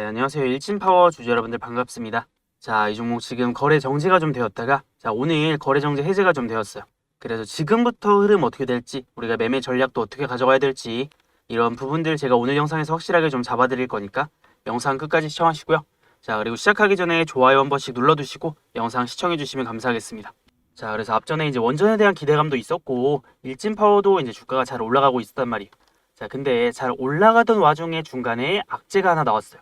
네, 안녕하세요. 일진파워 주주 여러분들 반갑습니다. 자, 이 종목 지금 거래 정지가 좀 되었다가 자, 오늘 거래 정지 해제가 좀 되었어요. 그래서 지금부터 흐름 어떻게 될지, 우리가 매매 전략도 어떻게 가져가야 될지 이런 부분들 제가 오늘 영상에서 확실하게 좀 잡아 드릴 거니까 영상 끝까지 시청하시고요. 자, 그리고 시작하기 전에 좋아요 한 번씩 눌러 두시고 영상 시청해 주시면 감사하겠습니다. 자, 그래서 앞전에 이제 원전에 대한 기대감도 있었고 일진파워도 이제 주가가 잘 올라가고 있었단 말이에요. 자, 근데 잘 올라가던 와중에 중간에 악재가 하나 나왔어요.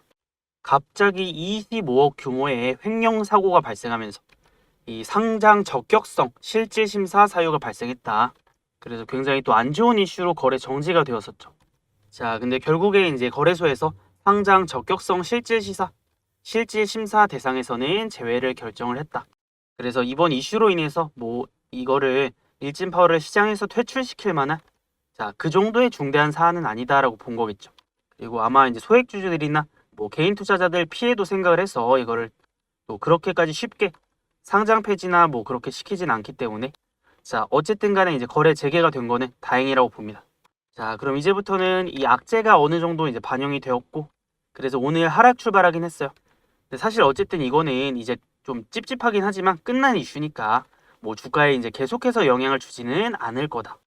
갑자기 25억 규모의 횡령 사고가 발생하면서 이 상장 적격성 실질 심사 사유가 발생했다. 그래서 굉장히 또 안 좋은 이슈로 거래 정지가 되었었죠. 자, 근데 결국에 이제 거래소에서 상장 적격성 실질 시사 실질 심사 대상에서는 제외를 결정을 했다. 그래서 이번 이슈로 인해서 뭐 이거를 일진 파워를 시장에서 퇴출시킬 만한 자, 그 정도의 중대한 사안은 아니다라고 본 거겠죠. 그리고 아마 이제 소액주주들이나 뭐 개인 투자자들 피해도 생각을 해서 이거를 또 그렇게까지 쉽게 상장 폐지나 뭐 그렇게 시키진 않기 때문에 자 어쨌든 간에 이제 거래 재개가 된 거는 다행이라고 봅니다. 자 그럼 이제부터는 이 악재가 어느 정도 이제 반영이 되었고 그래서 오늘 하락 출발하긴 했어요. 근데 사실 어쨌든 이거는 이제 좀 찝찝하긴 하지만 끝난 이슈니까 뭐 주가에 이제 계속해서 영향을 주지는 않을 거다.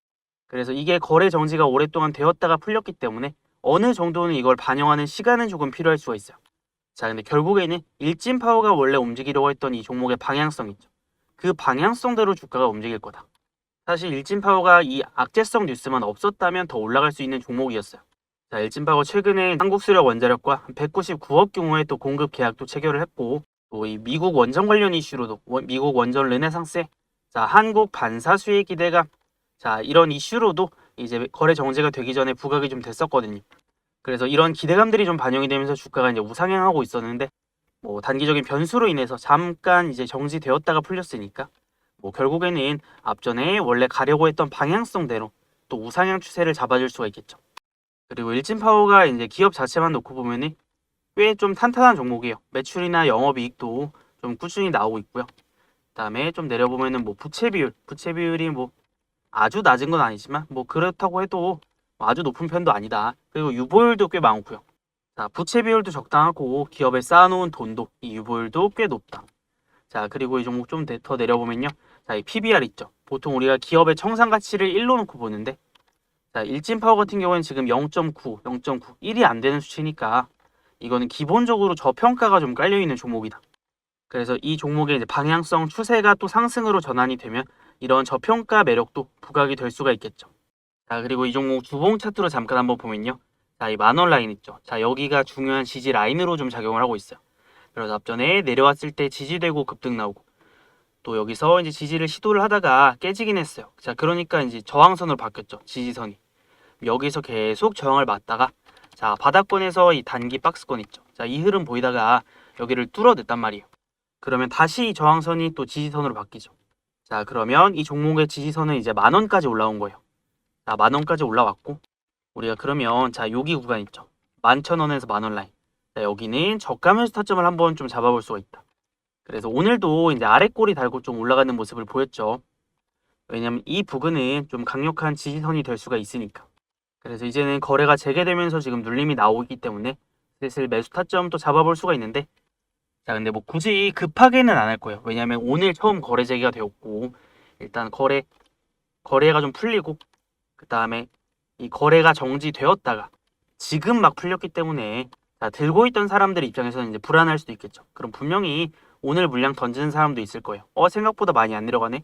그래서 이게 거래 정지가 오랫동안 되었다가 풀렸기 때문에 어느 정도는 이걸 반영하는 시간은 조금 필요할 수가 있어요. 자, 근데 결국에는 일진 파워가 원래 움직이려고 했던 이 종목의 방향성 있죠. 그 방향성대로 주가가 움직일 거다. 사실 일진 파워가 이 악재성 뉴스만 없었다면 더 올라갈 수 있는 종목이었어요. 자, 일진 파워 최근에 한국수력 원자력과 199억 규모의 또 공급 계약도 체결을 했고 또 이 미국 원전 관련 이슈로도 원- 미국 원전 르네상스에 자, 한국 반사 수의 기대감 자, 이런 이슈로도 이제 거래 정지가 되기 전에 부각이 좀 됐었거든요. 그래서 이런 기대감들이 좀 반영이 되면서 주가가 이제 우상향하고 있었는데 뭐 단기적인 변수로 인해서 잠깐 이제 정지되었다가 풀렸으니까 뭐 결국에는 앞전에 원래 가려고 했던 방향성대로 또 우상향 추세를 잡아줄 수가 있겠죠. 그리고 일진 파워가 이제 기업 자체만 놓고 보면은 꽤 좀 탄탄한 종목이에요. 매출이나 영업이익도 좀 꾸준히 나오고 있고요. 그다음에 좀 내려보면은 뭐 부채 비율, 부채 비율이 뭐 아주 낮은 건 아니지만 뭐 그렇다고 해도 뭐 아주 높은 편도 아니다. 그리고 유보율도 꽤 많고요. 자, 부채 비율도 적당하고 기업에 쌓아놓은 돈도 이 유보율도 꽤 높다. 자, 그리고 이 종목 좀 더 내려보면요. 자, 이 PBR 있죠. 보통 우리가 기업의 청산 가치를 1로 놓고 보는데 자, 일진 파워 같은 경우에는 지금 0.9, 0.9, 1이 안 되는 수치니까 이거는 기본적으로 저평가가 좀 깔려 있는 종목이다. 그래서 이 종목의 방향성 추세가 또 상승으로 전환이 되면 이런 저평가 매력도 부각이 될 수가 있겠죠. 자, 그리고 이 종목 주봉 차트로 잠깐 한번 보면요. 자, 이 만원 라인 있죠. 자, 여기가 중요한 지지 라인으로 좀 작용을 하고 있어요. 그래서 앞전에 내려왔을 때 지지되고 급등 나오고 또 여기서 이제 지지를 시도를 하다가 깨지긴 했어요. 자, 그러니까 이제 저항선으로 바뀌었죠. 지지선이. 여기서 계속 저항을 맞다가 자, 바닥권에서 이 단기 박스권 있죠. 자, 이 흐름 보이다가 여기를 뚫어냈단 말이에요. 그러면 다시 이 저항선이 또 지지선으로 바뀌죠. 자, 그러면 이 종목의 지지선은 이제 만 원까지 올라온 거예요. 자, 만 원까지 올라왔고 우리가 그러면 자, 여기 구간 있죠. 만 천 원에서 만 원 라인. 자, 여기는 저가면서 타점을 한번 좀 잡아볼 수가 있다. 그래서 오늘도 이제 아래 꼬리 달고 좀 올라가는 모습을 보였죠. 왜냐면 이 부근은 좀 강력한 지지선이 될 수가 있으니까. 그래서 이제는 거래가 재개되면서 지금 눌림이 나오기 때문에 슬슬 매수 타점 또 잡아볼 수가 있는데 자 근데 뭐 굳이 급하게는 안 할 거예요. 왜냐면 오늘 처음 거래 재개가 되었고 일단 거래 거래가 좀 풀리고 그 다음에 이 거래가 정지되었다가 지금 막 풀렸기 때문에 자, 들고 있던 사람들 입장에서는 이제 불안할 수도 있겠죠. 그럼 분명히 오늘 물량 던지는 사람도 있을 거예요. 어 생각보다 많이 안 내려가네.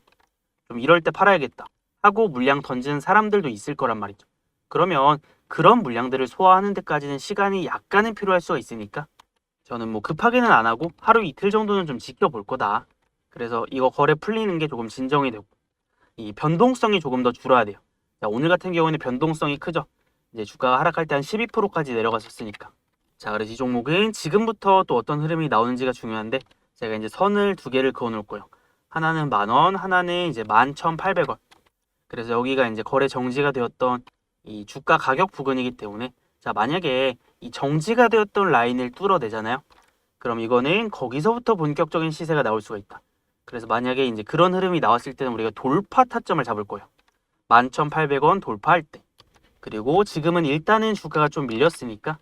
좀 이럴 때 팔아야겠다. 하고 물량 던지는 사람들도 있을 거란 말이죠. 그러면 그런 물량들을 소화하는 데까지는 시간이 약간은 필요할 수가 있으니까 저는 뭐 급하게는 안 하고 하루 이틀 정도는 좀 지켜볼 거다. 그래서 이거 거래 풀리는 게 조금 진정이 되고 이 변동성이 조금 더 줄어야 돼요. 자, 오늘 같은 경우에는 변동성이 크죠. 이제 주가가 하락할 때 한 12%까지 내려갔었으니까. 자, 그래서 이 종목은 지금부터 또 어떤 흐름이 나오는지가 중요한데 제가 이제 선을 두 개를 그어 놓을 거예요. 하나는 만 원, 하나는 이제 만 천팔백 원. 그래서 여기가 이제 거래 정지가 되었던 이 주가 가격 부근이기 때문에 자, 만약에 이 정지가 되었던 라인을 뚫어내잖아요. 그럼 이거는 거기서부터 본격적인 시세가 나올 수가 있다. 그래서 만약에 이제 그런 흐름이 나왔을 때는 우리가 돌파 타점을 잡을 거예요. 11,800원 돌파할 때. 그리고 지금은 일단은 주가가 좀 밀렸으니까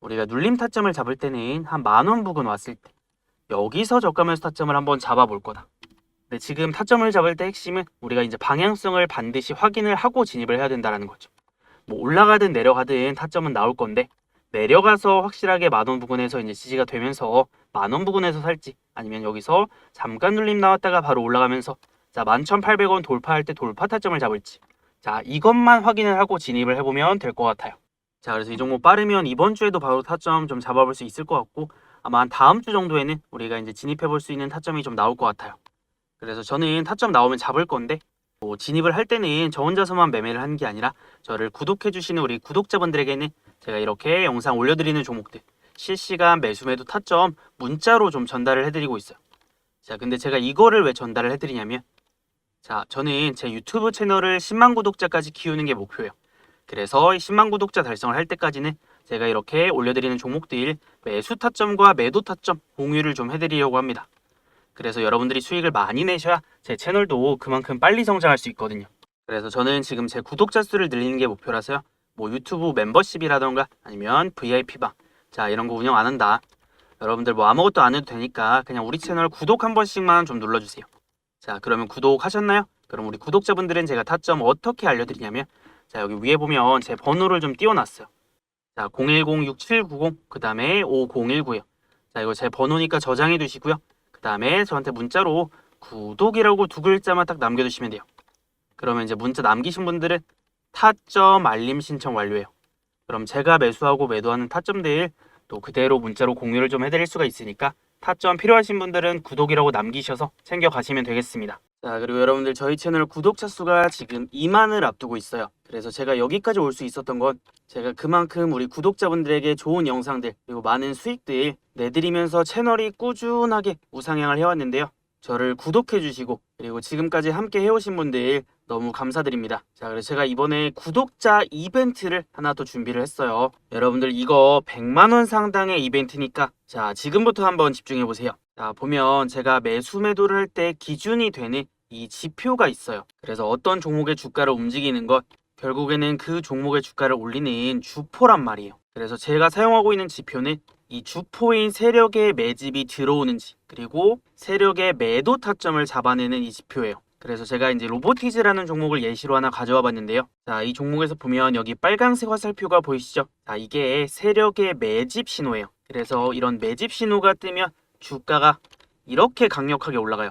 우리가 눌림 타점을 잡을 때는 한 만 원 부근 왔을 때 여기서 저가면서 타점을 한번 잡아볼 거다. 근데 지금 타점을 잡을 때 핵심은 우리가 이제 방향성을 반드시 확인을 하고 진입을 해야 된다는 거죠. 뭐 올라가든 내려가든 타점은 나올 건데 내려가서 확실하게 만원 부근에서 이제 지지가 되면서 만원 부근에서 살지 아니면 여기서 잠깐 눌림 나왔다가 바로 올라가면서 자 11,800원 돌파할 때 돌파 타점을 잡을지 자 이것만 확인을 하고 진입을 해보면 될 것 같아요. 자 그래서 이 종목 빠르면 이번 주에도 바로 타점 좀 잡아볼 수 있을 것 같고 아마 한 다음 주 정도에는 우리가 이제 진입해 볼 수 있는 타점이 좀 나올 것 같아요. 그래서 저는 타점 나오면 잡을 건데 뭐 진입을 할 때는 저 혼자서만 매매를 하는 게 아니라 저를 구독해 주시는 우리 구독자분들에게는 제가 이렇게 영상 올려드리는 종목들 실시간 매수 매도 타점 문자로 좀 전달을 해드리고 있어요. 자 근데 제가 이거를 왜 전달을 해드리냐면 자 저는 제 유튜브 채널을 10만 구독자까지 키우는 게 목표예요. 그래서 이 10만 구독자 달성을 할 때까지는 제가 이렇게 올려드리는 종목들 매수 타점과 매도 타점 공유를 좀 해드리려고 합니다. 그래서 여러분들이 수익을 많이 내셔야 제 채널도 그만큼 빨리 성장할 수 있거든요. 그래서 저는 지금 제 구독자 수를 늘리는 게 목표라서요. 뭐 유튜브 멤버십이라던가 아니면 VIP방 자 이런 거 운영 안 한다. 여러분들 뭐 아무것도 안 해도 되니까 그냥 우리 채널 구독 한 번씩만 좀 눌러주세요. 자 그러면 구독하셨나요? 그럼 우리 구독자분들은 제가 타점 어떻게 알려드리냐면 자 여기 위에 보면 제 번호를 좀 띄워놨어요. 자 010-6790 그 다음에 5019요. 자 이거 제 번호니까 저장해 두시고요. 그 다음에 저한테 문자로 구독이라고 두 글자만 딱 남겨두시면 돼요. 그러면 이제 문자 남기신 분들은 타점 알림 신청 완료해요. 그럼 제가 매수하고 매도하는 타점들 또 그대로 문자로 공유를 좀 해드릴 수가 있으니까 타점 필요하신 분들은 구독이라고 남기셔서 챙겨가시면 되겠습니다. 자 그리고 여러분들 저희 채널 구독자 수가 지금 2만을 앞두고 있어요. 그래서 제가 여기까지 올 수 있었던 건 제가 그만큼 우리 구독자분들에게 좋은 영상들 그리고 많은 수익들 내드리면서 채널이 꾸준하게 우상향을 해왔는데요. 저를 구독해 주시고 그리고 지금까지 함께 해오신 분들 너무 감사드립니다. 자, 그래서 제가 이번에 구독자 이벤트를 하나 더 준비를 했어요. 여러분들 이거 100만 원 상당의 이벤트니까 자, 지금부터 한번 집중해 보세요. 자, 보면 제가 매수 매도를 할 때 기준이 되는 이 지표가 있어요. 그래서 어떤 종목의 주가를 움직이는 것 결국에는 그 종목의 주가를 올리는 주포란 말이에요. 그래서 제가 사용하고 있는 지표는 이 주포인 세력의 매집이 들어오는지 그리고 세력의 매도 타점을 잡아내는 이 지표예요. 그래서 제가 이제 로보티즈라는 종목을 예시로 하나 가져와 봤는데요. 자, 이 종목에서 보면 여기 빨강색 화살표가 보이시죠? 자, 이게 세력의 매집 신호예요. 그래서 이런 매집 신호가 뜨면 주가가 이렇게 강력하게 올라가요.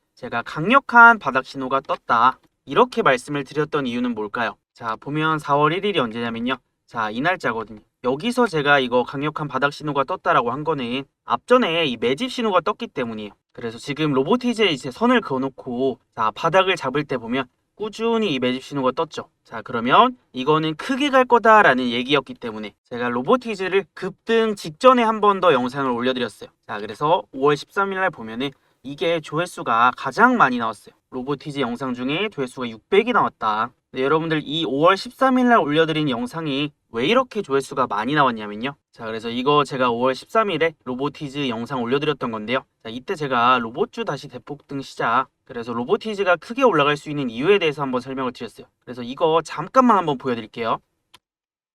제가 강력한 바닥 신호가 떴다. 이렇게 말씀을 드렸던 이유는 뭘까요? 자, 보면 4월 1일이 언제냐면요. 자, 이 날짜거든요. 여기서 제가 이거 강력한 바닥 신호가 떴다라고 한 거는 앞전에 이 매집 신호가 떴기 때문이에요. 그래서 지금 로보티즈에 이제 선을 그어놓고 자, 바닥을 잡을 때 보면 꾸준히 이 매집 신호가 떴죠. 자, 그러면 이거는 크게 갈 거다라는 얘기였기 때문에 제가 로보티즈를 급등 직전에 한 번 더 영상을 올려드렸어요. 자, 그래서 5월 13일 날 보면은 이게 조회수가 가장 많이 나왔어요. 로보티즈 영상 중에 조회수가 600이 나왔다. 네, 여러분들 이 5월 13일 날 올려드린 영상이 왜 이렇게 조회수가 많이 나왔냐면요. 자, 그래서 이거 제가 5월 13일에 로보티즈 영상 올려드렸던 건데요. 자, 이때 제가 로봇주 다시 대폭등 시작. 그래서 로보티즈가 크게 올라갈 수 있는 이유에 대해서 한번 설명을 드렸어요. 그래서 이거 잠깐만 한번 보여드릴게요.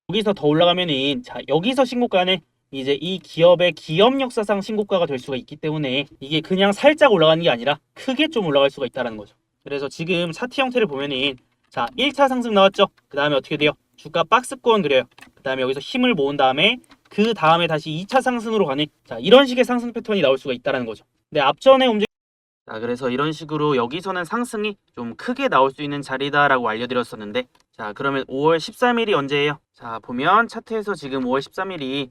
여기서 더 올라가면은 자, 여기서 신고가는 이제 이 기업의 기업 역사상 신고가가 될 수가 있기 때문에 이게 그냥 살짝 올라가는 게 아니라 크게 좀 올라갈 수가 있다는 거죠. 그래서 지금 차트 형태를 보면은 자 1차 상승 나왔죠. 그 다음에 어떻게 돼요? 주가 박스권 그려요. 그 다음에 여기서 힘을 모은 다음에 그 다음에 다시 2차 상승으로 가는 자 이런 식의 상승 패턴이 나올 수가 있다는 거죠. 근데 앞전에 움직 자 그래서 이런 식으로 여기서는 상승이 좀 크게 나올 수 있는 자리다라고 알려드렸었는데 자 그러면 5월 13일이 언제예요? 자 보면 차트에서 지금 5월 13일이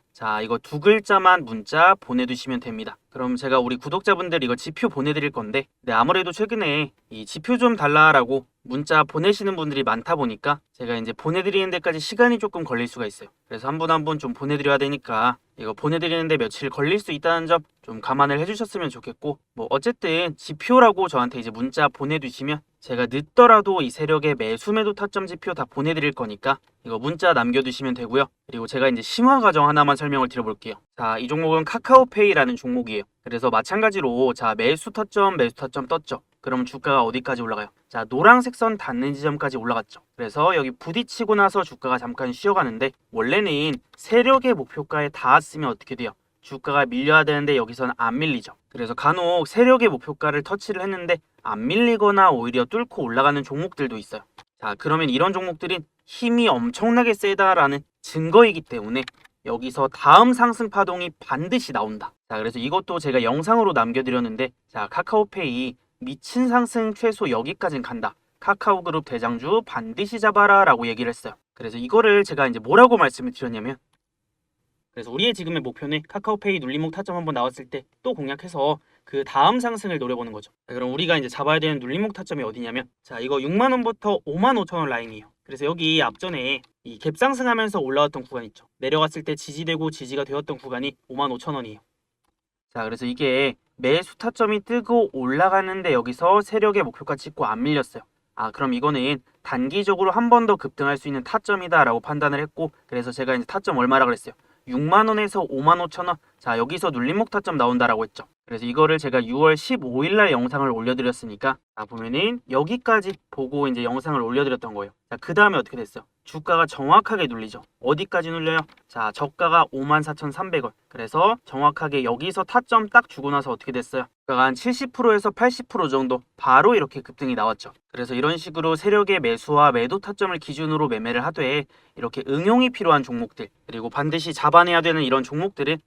자 이거 두 글자만 문자 보내주시면 됩니다. 그럼 제가 우리 구독자분들 이거 지표 보내드릴 건데 네, 아무래도 최근에 이 지표 좀 달라라고 문자 보내시는 분들이 많다 보니까 제가 이제 보내드리는 데까지 시간이 조금 걸릴 수가 있어요. 그래서 한 분 한 분 좀 보내드려야 되니까 이거 보내드리는데 며칠 걸릴 수 있다는 점 좀 감안을 해주셨으면 좋겠고 뭐 어쨌든 지표라고 저한테 이제 문자 보내주시면 제가 늦더라도 이 세력의 매수 매도 타점 지표 다 보내드릴 거니까 이거 문자 남겨두시면 되고요. 그리고 제가 이제 심화 과정 하나만 설명을 드려볼게요. 자, 이 종목은 카카오페이라는 종목이에요. 그래서 마찬가지로 자 매수 타점 매수 타점 떴죠. 그럼 주가가 어디까지 올라가요? 자, 노란색 선 닿는 지점까지 올라갔죠. 그래서 여기 부딪히고 나서 주가가 잠깐 쉬어가는데 원래는 세력의 목표가에 닿았으면 어떻게 돼요? 주가가 밀려야 되는데 여기서는 안 밀리죠. 그래서 간혹 세력의 목표가를 터치를 했는데 안 밀리거나 오히려 뚫고 올라가는 종목들도 있어요. 자, 그러면 이런 종목들은 힘이 엄청나게 세다라는 증거이기 때문에 여기서 다음 상승 파동이 반드시 나온다. 자, 그래서 이것도 제가 영상으로 남겨드렸는데, 자, 카카오페이 미친 상승 최소 여기까진 간다. 카카오 그룹 대장주 반드시 잡아라 라고 얘기를 했어요. 그래서 이거를 제가 이제 뭐라고 말씀을 드렸냐면, 그래서 우리의 지금의 목표는 카카오페이 눌림목 타점 한번 나왔을 때 또 공략해서 그 다음 상승을 노려보는 거죠. 자, 그럼 우리가 이제 잡아야 되는 눌림목 타점이 어디냐면 자 이거 6만 원부터 5만 5천 원 라인이에요. 그래서 여기 앞전에 이 갭상승하면서 올라왔던 구간 있죠. 내려갔을 때 지지되고 지지가 되었던 구간이 5만 5천 원이에요. 자 그래서 이게 매수 타점이 뜨고 올라가는데 여기서 세력의 목표가 찍고 안 밀렸어요. 아 그럼 이거는 단기적으로 한 번 더 급등할 수 있는 타점이다라고 판단을 했고 그래서 제가 이제 타점 얼마라 그랬어요. 6만 원에서 5만 5천 원. 자, 여기서 눌림목 타점 나온다라고 했죠. 그래서 이거를 제가 6월 15일 날 영상을 올려드렸으니까 자, 보면은 여기까지 보고 이제 영상을 올려드렸던 거예요. 자, 그 다음에 어떻게 됐어요? 주가가 정확하게 눌리죠. 어디까지 눌려요? 자, 저가가 54,300원. 그래서 정확하게 여기서 타점 딱 주고 나서 어떻게 됐어요? 주가가 한 70%에서 80% 정도 바로 이렇게 급등이 나왔죠. 그래서 이런 식으로 세력의 매수와 매도 타점을 기준으로 매매를 하되 이렇게 응용이 필요한 종목들 그리고 반드시 잡아내야 되는 이런 종목들은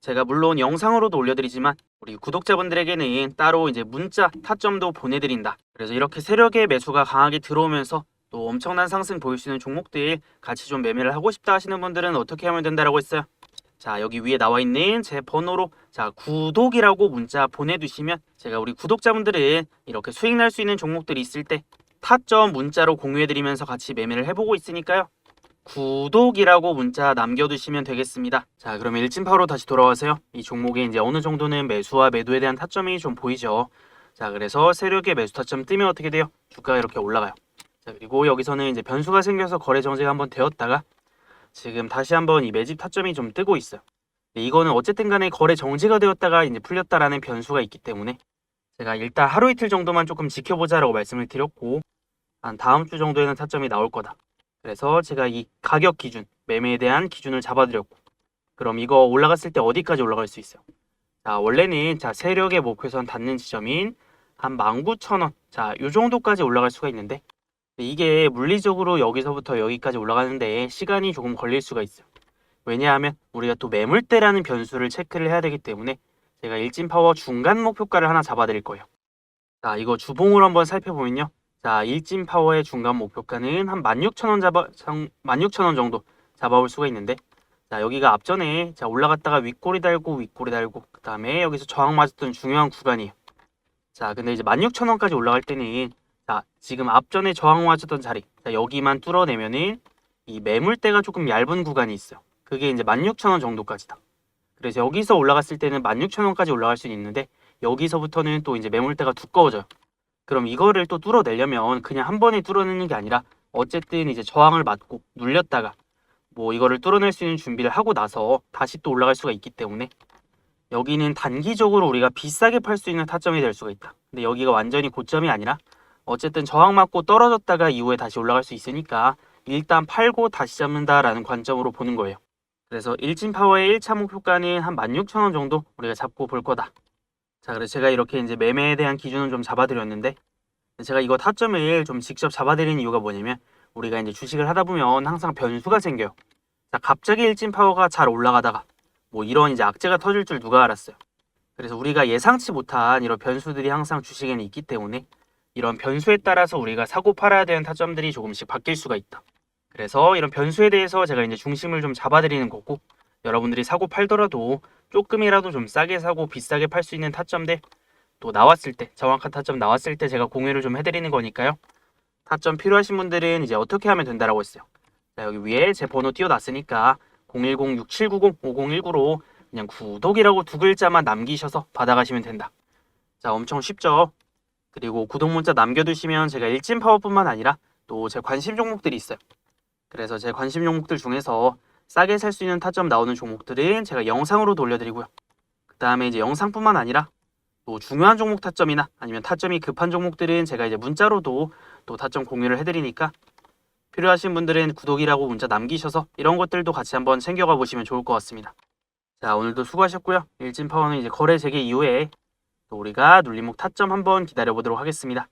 제가 물론 영상으로도 올려드리지만 우리 구독자분들에게는 따로 이제 문자 타점도 보내드린다. 그래서 이렇게 세력의 매수가 강하게 들어오면서 또 엄청난 상승 보일 수 있는 종목들 같이 좀 매매를 하고 싶다 하시는 분들은 어떻게 하면 된다라고 했어요? 자 여기 위에 나와 있는 제 번호로 자 구독이라고 문자 보내두시면 제가 우리 구독자분들은 이렇게 수익 날 수 있는 종목들이 있을 때 타점 문자로 공유해드리면서 같이 매매를 해보고 있으니까요. 구독이라고 문자 남겨두시면 되겠습니다. 자, 그러면 일진파로 다시 돌아와서요. 이 종목에 이제 어느 정도는 매수와 매도에 대한 타점이 좀 보이죠. 자, 그래서 세력의 매수 타점 뜨면 어떻게 돼요? 주가가 이렇게 올라가요. 자, 그리고 여기서는 이제 변수가 생겨서 거래 정지가 한번 되었다가 지금 다시 한번 이 매집 타점이 좀 뜨고 있어요. 이거는 어쨌든 간에 거래 정지가 되었다가 이제 풀렸다라는 변수가 있기 때문에 제가 일단 하루 이틀 정도만 조금 지켜보자라고 말씀을 드렸고 한 다음 주 정도에는 타점이 나올 거다. 그래서 제가 이 가격 기준, 매매에 대한 기준을 잡아드렸고 그럼 이거 올라갔을 때 어디까지 올라갈 수 있어요? 자, 원래는 자, 세력의 목표선 닿는 지점인 한 19,000원. 자, 요 정도까지 올라갈 수가 있는데 이게 물리적으로 여기서부터 여기까지 올라가는데 시간이 조금 걸릴 수가 있어요. 왜냐하면 우리가 또 매물대라는 변수를 체크를 해야 되기 때문에 제가 일진 파워 중간 목표가를 하나 잡아드릴 거예요. 자, 이거 주봉으로 한번 살펴보면요. 자, 일진 파워의 중간 목표가는 한 16,000원 잡아 16,000원 정도 잡아올 수가 있는데 자, 여기가 앞전에 자, 올라갔다가 윗꼬리 달고 윗꼬리 달고 그 다음에 여기서 저항 맞았던 중요한 구간이에요. 자, 근데 이제 16,000원까지 올라갈 때는 자, 지금 앞전에 저항 맞았던 자리. 자, 여기만 뚫어내면은 이 매물대가 조금 얇은 구간이 있어요. 그게 이제 16,000원 정도까지다. 그래서 여기서 올라갔을 때는 16,000원까지 올라갈 수 있는데 여기서부터는 또 이제 매물대가 두꺼워져요. 그럼 이거를 또 뚫어내려면 그냥 한 번에 뚫어내는 게 아니라 어쨌든 이제 저항을 맞고 눌렸다가 뭐 이거를 뚫어낼 수 있는 준비를 하고 나서 다시 또 올라갈 수가 있기 때문에 여기는 단기적으로 우리가 비싸게 팔 수 있는 타점이 될 수가 있다. 근데 여기가 완전히 고점이 아니라 어쨌든 저항 맞고 떨어졌다가 이후에 다시 올라갈 수 있으니까 일단 팔고 다시 잡는다라는 관점으로 보는 거예요. 그래서 일진 파워의 1차 목표가는 한 16,000원 정도 우리가 잡고 볼 거다. 자, 그래서 제가 이렇게 이제 매매에 대한 기준을 좀 잡아드렸는데 제가 이거 타점을 좀 직접 잡아드리는 이유가 뭐냐면 우리가 이제 주식을 하다 보면 항상 변수가 생겨요. 자, 갑자기 일진 파워가 잘 올라가다가 뭐 이런 이제 악재가 터질 줄 누가 알았어요. 그래서 우리가 예상치 못한 이런 변수들이 항상 주식에는 있기 때문에 이런 변수에 따라서 우리가 사고 팔아야 되는 타점들이 조금씩 바뀔 수가 있다. 그래서 이런 변수에 대해서 제가 이제 중심을 좀 잡아드리는 거고 여러분들이 사고 팔더라도 조금이라도 좀 싸게 사고 비싸게 팔 수 있는 타점들 또 나왔을 때 정확한 타점 나왔을 때 제가 공유를 좀 해드리는 거니까요. 타점 필요하신 분들은 이제 어떻게 하면 된다라고 했어요. 자 여기 위에 제 번호 띄워놨으니까 010-6790-5019로 그냥 구독이라고 두 글자만 남기셔서 받아가시면 된다. 자 엄청 쉽죠? 그리고 구독 문자 남겨두시면 제가 일진 파워뿐만 아니라 또 제 관심 종목들이 있어요. 그래서 제 관심 종목들 중에서 싸게 살 수 있는 타점 나오는 종목들은 제가 영상으로 돌려드리고요. 그 다음에 이제 영상뿐만 아니라 또 중요한 종목 타점이나 아니면 타점이 급한 종목들은 제가 이제 문자로도 또 타점 공유를 해드리니까 필요하신 분들은 구독이라고 문자 남기셔서 이런 것들도 같이 한번 챙겨가 보시면 좋을 것 같습니다. 자 오늘도 수고하셨고요. 일진 파워는 이제 거래 재개 이후에 또 우리가 눌림목 타점 한번 기다려 보도록 하겠습니다.